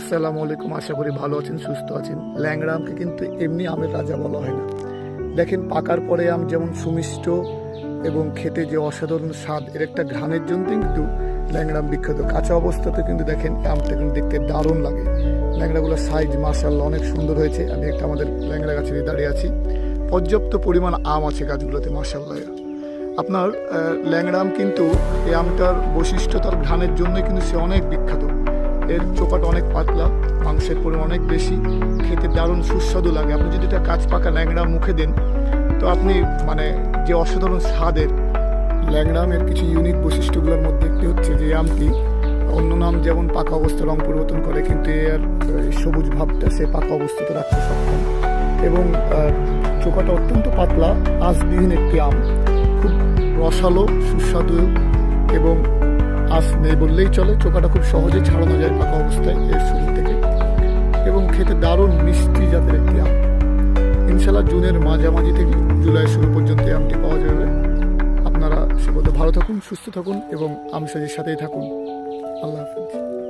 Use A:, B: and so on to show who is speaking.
A: আসসালামু আলাইকুম আশা করি ভালো আছেন সুস্থ আছেন। ল্যাংড়া আমকে কিন্তু এমনি আমের রাজা বলা হয় না। দেখেন পাকার পরে আম যেমন সুমিষ্ট এবং খেতে যে অসাধারণ স্বাদ এর একটা ঘ্রাণের জন্য কিন্তু ল্যাংড়া বিখ্যাত। কাঁচা অবস্থাতে কিন্তু দেখেন আমটা কিন্তু দেখতে দারুণ লাগে। ল্যাংড়াগুলোর সাইজ মার্শাল্লাহ অনেক সুন্দর হয়েছে। আমি একটা আমাদের ল্যাংড়া গাছে দাঁড়িয়ে আছি। পর্যাপ্ত পরিমাণ আম আছে গাছগুলোতে মার্শাল্লাহ আপনার আহ, ল্যাংড়া আম কিন্তু এই আমটার বৈশিষ্ট্য তার ঘ্রাণের জন্যই কিন্তু সে অনেক বিখ্যাত। এর চোপাটা অনেক পাতলা, মাংসের পরিমাণ অনেক বেশি, খেতে দারুণ সুস্বাদু লাগে। আপনি যদি এটা কাঁচ পাকা ল্যাংড়া মুখে দেন, তো আপনি মানে যে অসাধারণ স্বাদের ল্যাংড়া আমের কিছু ইউনিক বৈশিষ্ট্যগুলোর মধ্যে একটি হচ্ছে যে আমটি, অন্য নাম যেমন পাকা অবস্থা রং পরিবর্তন করে, কিন্তু এর সবুজ ভাবটা সে পাকা অবস্থাতে রাখতে সক্ষম। এবং চোকাটা অত্যন্ত পাতলা আঁশবিহীন একটি আম। খুব রসালো, সুস্বাদু এবং আঁশ নেই বললেই চলে। চোখাটা খুব সহজে ছাড়ানো যায় পাকা অবস্থায় এর শুরু থেকে। এবং খেতে দারুণ মিষ্টি জাতের একটি আম। ইনশাল্লাহ জুনের মাঝামাঝি থেকে জুলাই শুরু পর্যন্ত আমটি পাওয়া যাবে। আপনারা সে ভালো থাকুন, সুস্থ থাকুন এবং আমসাজির সাথেই থাকুন। আল্লাহ হাফিজ।